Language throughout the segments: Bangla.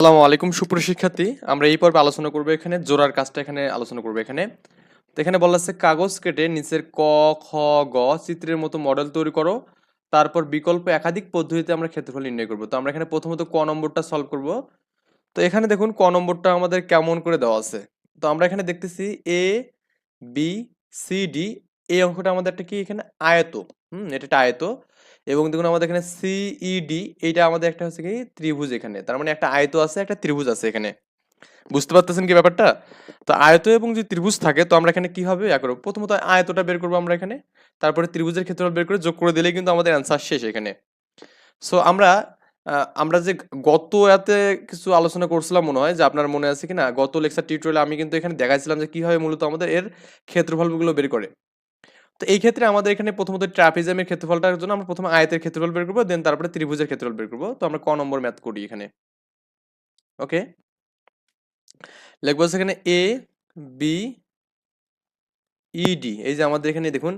আসসালামু আলাইকুম, সুপ্রিয় শিক্ষার্থী। আমরা এই পর্বে আলোচনা করব এখানে, জোড়ার কাজটা এখানে আলোচনা করব এখানে। তো এখানে বলা আছে, কাগজ কেটে নিচের ক, খ, গ চিত্রের মতো মডেল তৈরি করো। তারপর বিকল্প একাধিক পদ্ধতিতে আমরা ক্ষেত্রফল নির্ণয় করব। তো আমরা এখানে প্রথমত ক নম্বরটা সলভ করব। তো এখানে দেখুন, ক নম্বরটা আমাদের কেমন করে দেওয়া আছে। তো আমরা এখানে দেখতেছি এ বি সি ডি এই অঙ্কটা আমাদের একটা কি এখানে? আয়ত। হুম, এটা একটা আয়ত। এবং দেখুন আমাদের এখানে সিইডি এইটা আমাদের একটা হচ্ছে কি ত্রিভুজ এখানে। তার মানে একটা আয়ত আছে, একটা ত্রিভুজ আছে এখানে। বুঝতে পারতেছেন কি ব্যাপারটা? তো আয়ত এবং যদি ত্রিভুজ থাকে, তো আমরা এখানে কি হবে? করব। প্রথমত আয়তটা বের করব আমরা এখানে। তারপরে ত্রিভুজের ক্ষেত্রফল বের করে যোগ করে দিলেই কিন্তু আমাদের অ্যান্সার শেষ এখানে। সো আমরা আমরা যে গত এতে কিছু আলোচনা করছিলাম মনে হয়, যে আপনার মনে আছে কি না গত লেকচার টিউটোরিয়ালে আমি কিন্তু এখানে দেখাইছিলাম যে কীভাবে মূলত আমাদের এর ক্ষেত্রফলগুলো বের করে। তো এই ক্ষেত্রে আমাদের এখানে প্রথমত ট্রাপিজমের ক্ষেত্রফলটার জন্য আমরা প্রথমে আয়তের ক্ষেত্রফল বের করব দেন তারপরে ত্রিভুজের ক্ষেত্রফল বের করব। তো আমরা ক নম্বর ম্যাথ করি এখানে। ওকে? লিখব এখানে এ বি ইডি এই যে আমাদের এখানে দেখুন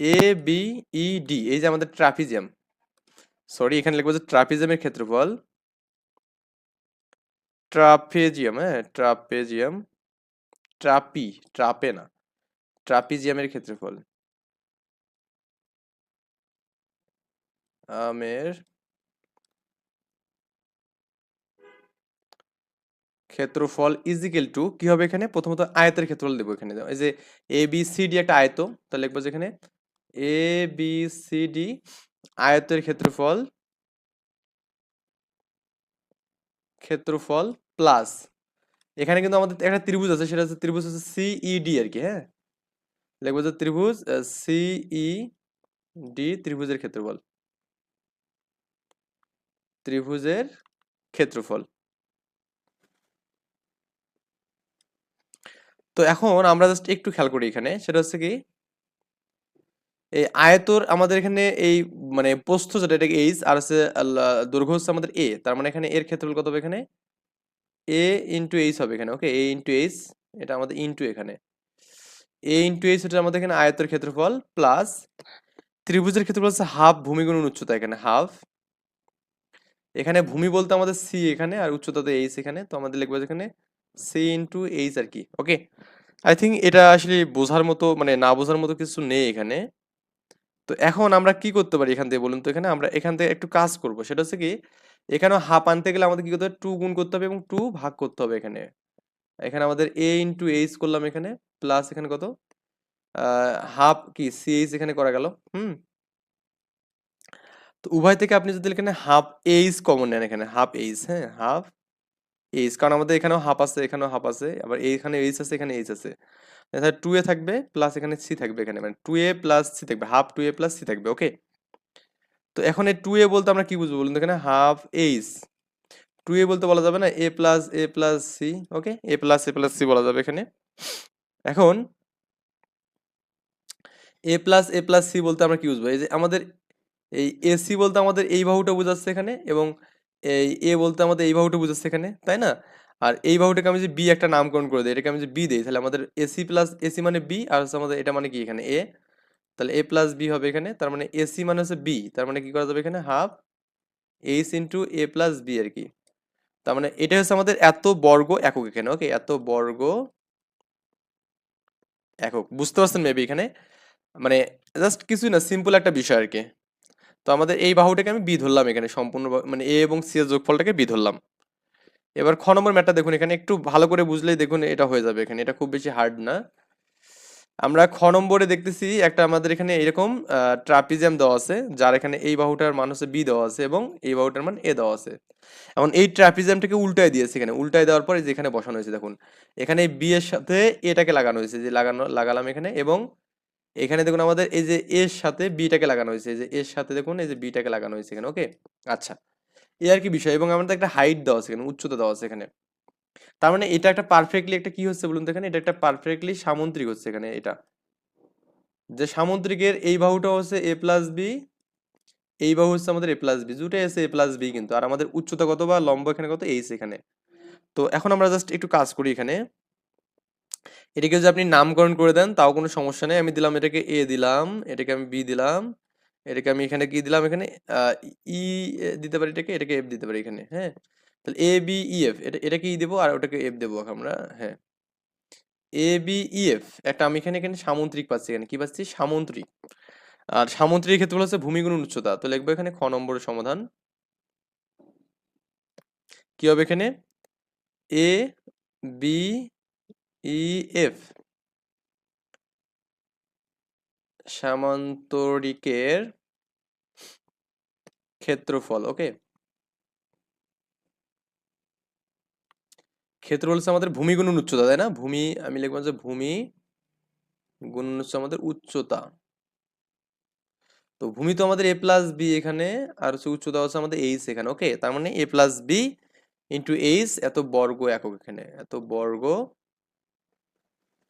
এ বি ইডি এই যে আমাদের ট্রাপিজিয়াম সরি এখানে লিখব যে ট্রাপিজিয়ামের ক্ষেত্রফল ট্রাপেজিয়াম হ্যাঁ ট্রাপেজিয়াম, ট্রাপি, ট্রাপে না, ট্রাপিজিয়ামের ক্ষেত্রফল। আমের ক্ষেত্রফল ইজিক্যাল টু কি হবে এখানে? প্রথমত আয়তের ক্ষেত্রফল দেবো এখানে। এই যে এ বি সি ডি একটা আয়ত, তাহলে লিখব যে এখানে এ বি সি ডি আয়তের ক্ষেত্রফল ক্ষেত্রফল প্লাস এখানে কিন্তু আমাদের একটা ত্রিভুজ আছে, সেটা হচ্ছে ত্রিভুজ হচ্ছে সিইডি আর কি হ্যাঁ? লিখব যে ত্রিভুজ সিই ডি ত্রিভুজের ক্ষেত্রফল। ত্রিভুজের ক্ষেত্রফল। তো এখন আমরা জাস্ট একটু খেয়াল করি এখানে, সেটা হচ্ছে কি, এই আয়তর আমাদের এখানে এই মানে প্রস্থ যেটা এটা এইচ আর হচ্ছে দৈর্ঘ্য হচ্ছে আমাদের এ তার মানে এখানে এর ক্ষেত্রফল কত হবে এখানে? এ ইন্টু এইচ হবে এখানে ওকে এ ইন্টু এইচ এটা আমাদের ইন্টু এখানে। এ ইন্টু এইচ এটা আমাদের এখানে আয়তের ক্ষেত্রফল প্লাস ত্রিভুজের ক্ষেত্রফল হচ্ছে হাফ ভূমি গুণন উচ্চতা এখানে হাফ এখানে ভূমি বলতে আমাদের সি এখানে আর উচ্চতাতে এইচ এখানে, তো আমাদের লিখব এখানে সি ইন্টু এইচ আর কি ওকে আই থিঙ্ক এটা আসলে বোঝার মতো মানে না বোঝার মতো কিছু নেই এখানে। তো এখন আমরা কি করতে পারি এখান থেকে বলুন তো এখানে? আমরা এখান থেকে একটু কাজ করব, সেটা হচ্ছে কি এখানেও হাফ আনতে গেলে আমাদের কি করতে হবে? টু গুণ করতে হবে এবং টু ভাগ করতে হবে এখানে। এখানে আমাদের এ ইন্টু এইচ করলাম এখানে প্লাস এখানে কত? হাফ কি সি এইচ এখানে করা গেল, হুম? তো উভয় থেকে আপনি যদি এখানে হাফ এইচ কমন নেন এখানে হাফ এইচ হ্যাঁ? হাফ এইচ কারণ আমাদের এখানেও হাফ আছে, এখানেও হাফ আছে, আবার এইখানে এইচ আছে, এখানে এইচ আছে। তাহলে টু এ থাকবে প্লাস এখানে সি থাকবে এখানে মানে টু এ প্লাস সি থাকবে half two A plus C থাকবে ওকে তো এখন এই টু এ বলতে আমরা কি বুঝব বলুন এখানে? হাফ এইচ টু এ বলতে বলা যাবে না A plus A plus C okay A plus A plus C বলা যাবে এখানে। এখন A plus A plus C বলতে আমরা কি বুঝব? এই যে আমাদের এই এসি বলতে আমাদের এই বাহুটা বোঝাচ্ছে এখানে এবং এই এ বলতে আমাদের এই বাহুটা বোঝাচ্ছে এখানে, তাই না? আর এই বাহুটাকে আমি যে বি একটা নামকরণ করে দিই, এটাকে আমি যে বি দিই, তাহলে আমাদের এসি প্লাস এসি মানে বি আর হচ্ছে আমাদের এটা মানে কি এখানে? এ তাহলে এ প্লাস বি হবে এখানে, তার মানে এসি মানে হচ্ছে বি তার মানে কি করা যাবে এখানে? Half H into A plus B আর কি। তার মানে এটা হচ্ছে আমাদের এত বর্গ একক এখানে ওকে এত বর্গ একক, বুঝতে পারছেন মেবি এখানে? মানে জাস্ট কিছুই না সিম্পল একটা বিষয় আর কি। তো আমাদের এই বাহুটাকে আমি বি ধরলাম এখানে, সম্পূর্ণ মানে এ এবং সি এর যোগফলটাকে বি ধরলাম। এবার খ নম্বর ম্যাটটা দেখুন, এখানে একটু ভালো করে বুঝলেই দেখুন এটা হয়ে যাবে এখানে, এটা খুব বেশি হার্ড না। আমরা খ নম্বরে দেখতেছি একটা আমাদের এখানে এরকম ট্রাপিজিয়াম দেওয়া আছে, যার এখানে এই বাহুটার মান হচ্ছে বি দেওয়া আছে এবং এই বাহুটার মান এ দেওয়া আছে। এখন এই ট্রাপিজিয়ামটাকে উল্টায় দিয়েছে এখানে, উল্টায় দেওয়ার পরে যেখানে বসানো হয়েছে, দেখুন। এখানে বি এর সাথে এটাকে লাগানো হয়েছে, যে লাগানো, লাগালাম এখানে এবং এখানে দেখুন আমাদের এই যে এর সাথে বিটাকে লাগানো হয়েছে, এই যে এর সাথে দেখুন এই যে বিটাকে লাগানো হয়েছে এখানে ওকে আচ্ছা এই আর কি বিষয়, এবং আমাদের একটা হাইট দেওয়া আছে এখানে, উচ্চতা দেওয়া আছে এখানে। তার মানে এটা একটা পারফেক্টলি একটা কি হচ্ছে বলুন তো এখানে? এটা একটা পারফেক্টলি সামুদ্রিক হচ্ছে এখানে এটা। যে সামুদ্রিকের এই বাহুটা হচ্ছে এ প্লাস বি এই বাহু হচ্ছে আমাদের এ প্লাস বি দুটাই আছে এ প্লাস বি কিন্তু, আর আমাদের উচ্চতা কত বা লম্ব এখানে কত? এইচ এখানে। তো এখন আমরা জাস্ট একটু কাজ করি এখানে। এটাকে যদি আপনি নামকরণ করে দেন, তাও কোনো সমস্যা নেই। আমি দিলাম এটাকে এ দিলাম, এটাকে আমি বি দিলাম, এটাকে আমি এখানে কি দিলাম? এখানে ই দিতে পারি এটাকে এটাকে এফ দিতে পারি এখানে হ্যাঁ? তাহলে এ বি ই এফ এটা এটাকে ই দেবো? আর ওটাকে এফ দেবো আমরা হ্যাঁ। এ বি ই এফ একটা আমি এখানে এখানে সামুদ্রিক পাচ্ছি এখানে। কি পাচ্ছি? সামুদ্রিক। আর সামুদ্রিক ক্ষেত্রে হচ্ছে ভূমিগুণ উচ্চতা। তো লিখব এখানে খ নম্বরের সমাধান। কি হবে এখানে? এ বি ই এফ সামান্তরিকের ক্ষেত্রফল ওকে ক্ষেত্রফল হচ্ছে আমাদের ভূমি গুণন উচ্চতা, তাই না? ভূমি, আমি লিখব যে ভূমি গুণন হচ্ছে আমাদের উচ্চতা। তো ভূমি তো আমাদের এ প্লাস বি এখানে, আর হচ্ছে উচ্চতা হচ্ছে আমাদের এইচ এখানে ওকে তার মানে A plus B into H এত বর্গ একক এখানে, এত বর্গ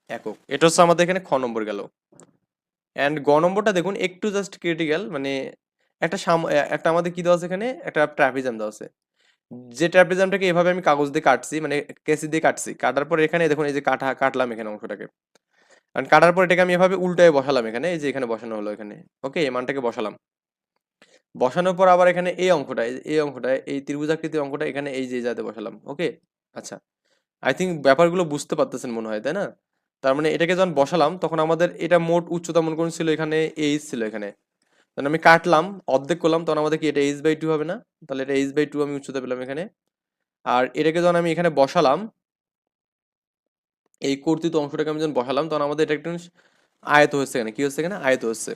একক। এটা হচ্ছে আমাদের এখানে খ নম্বর গেল। অ্যান্ড গ নম্বরটা দেখুন, একটু জাস্ট ক্রিটিক্যাল মানে একটা একটা আমাদের কি দেওয়া আছে এখানে? একটা ট্রাপিজাম দেওয়া আছে। যে ট্রাপিজামটাকে এভাবে আমি কাগজ দিয়ে কাটছি মানে কেসি দিয়ে কাটছি, কাটার পর এখানে দেখুন এই যে কাটা, কাটলাম এখানে অংশটাকে। আর কাটার পর এটাকে আমি এভাবে উল্টায় বসালাম এখানে, এই যে এখানে বসানো হলো এখানে। ওকে এই মানটাকে বসালাম। বসানোর পর আবার এখানে এই অঙ্কটা এই- এই অঙ্কটা এই ত্রিভুজাকৃতির অঙ্কটা এখানে এই যে যাতে বসালাম। ওকে আচ্ছা। আই থিঙ্ক ব্যাপারগুলো বুঝতে পারতেছেন মনে হয়, তাই না? তার মানে এটাকে যখন বসালাম, তখন আমাদের এটা মোট উচ্চতা মনে করুন ছিল এখানে এইচ ছিল এখানে। তখন আমি কাটলাম, অর্ধেক করলাম, তখন আমাদের কি এটা এইচ বাই টু হবে না? তাহলে এটা এইচ বাই টু আমি উচ্চতা পেলাম এখানে। আর এটাকে যখন আমি এখানে বসালাম, এই কর্তৃত অংশটাকে আমি যখন বসালাম, তখন আমাদের এটা একটু আয়ত হচ্ছে এখানে। কি হচ্ছে এখানে? আয়ত হচ্ছে।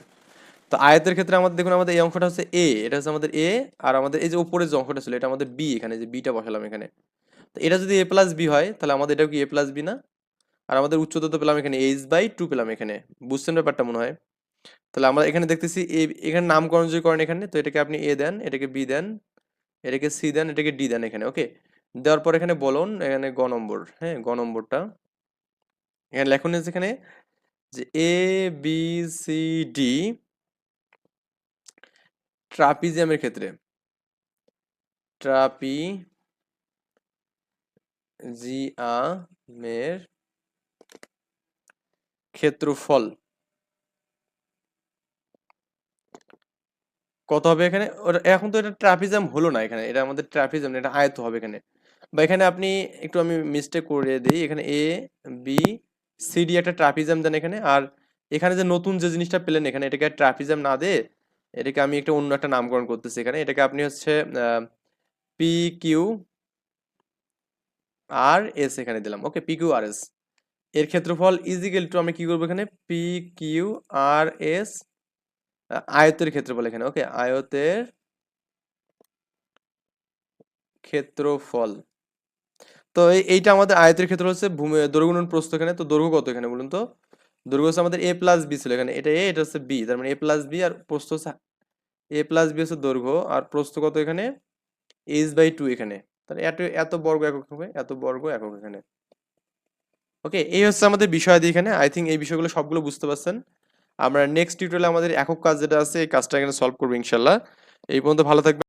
তো আয়তের ক্ষেত্রে আমাদের, দেখুন আমাদের এই অংশটা হচ্ছে এ এটা হচ্ছে আমাদের এ আর আমাদের এই যে উপরের যে অংশটা ছিল, এটা আমাদের বি এখানে, যে বিটা বসালাম এখানে। তো এটা যদি এ প্লাস বি হয়, তাহলে আমাদের এটাও কি এ প্লাস বি না? আর আমাদের উচ্চতা তো পেলাম এখানে এইচ বাই টু পেলাম এখানে। বুঝছেন ব্যাপারটা মনে হয়? তাহলে আমরা এখানে দেখতেছি এ এখানে নামকরণ যদি করেন এখানে, তো এটাকে আপনি এ দেন, এটাকে বি দেন, এটাকে সি দেন, এটাকে ডি দেন এখানে ওকে দেওয়ার পর এখানে বলুন, এখানে গ নম্বর হ্যাঁ গ নম্বরটা। এখানে লেখুন হচ্ছে এখানে যে এ বি সি ডি ট্রাপিজিয়ামের ক্ষেত্রে। ট্রাপি জিয়ামের ক্ষেত্রফল। কত হবে এখানে? এখন তো এটা ট্রাপিজাম হলো না এখানে। এটা আমাদের ট্রাপিজাম না, এটা আয়ত হবে এখানে। বা এখানে আপনি একটু আমি মিস্টেক করে দিই। এখানে এ বি সি একটা ট্রাপিজাম দেন এখানে। আর এখানে যে নতুন যে জিনিসটা পেলেন এখানে এটাকে ট্রাপিজাম না দে এটাকে আমি একটা অন্য একটা নামকরণ করতেছি এখানে। এটাকে আপনি হচ্ছে পি কিউ আর এস এখানে দিলাম। Okay P Q R S এর ক্ষেত্রফল ইজিক্যাল টু আমি কি করব এখানে? পি কিউ আর এস আয়তের ক্ষেত্রফল এখানে ওকে আয়তের ক্ষেত্রফল। তো এইটা আমাদের আয়তের ক্ষেত্র হচ্ছে ভূমি দৈর্ঘ্য গুণন প্রস্থ এখানে, তো দৈর্ঘ্য কত এখানে বলুন তো? দৈর্ঘ্য হচ্ছে আমাদের এ প্লাস বি ছিল এখানে, এটা এ এটা হচ্ছে বি তার মানে এ প্লাস বি আর প্রস্থ হচ্ছে এ প্লাস বি হচ্ছে দৈর্ঘ্য, আর প্রস্থ কত এখানে? এইচ বাই টু এখানে, তাহলে এত এত বর্গ একক হবে, এত বর্গ একক এখানে। ওকে এই হচ্ছে আমাদের বিষয়াদি এখানে। আই থিঙ্ক এই বিষয়গুলো সবগুলো বুঝতে পারছেন। আমরা নেক্সট টিউটোরিয়ালে আমাদের একক কাজ যেটা আছে, এই কাজটা এখানে সলভ করব ইনশাল্লাহ। এই পর্যন্ত ভালো থাকবেন।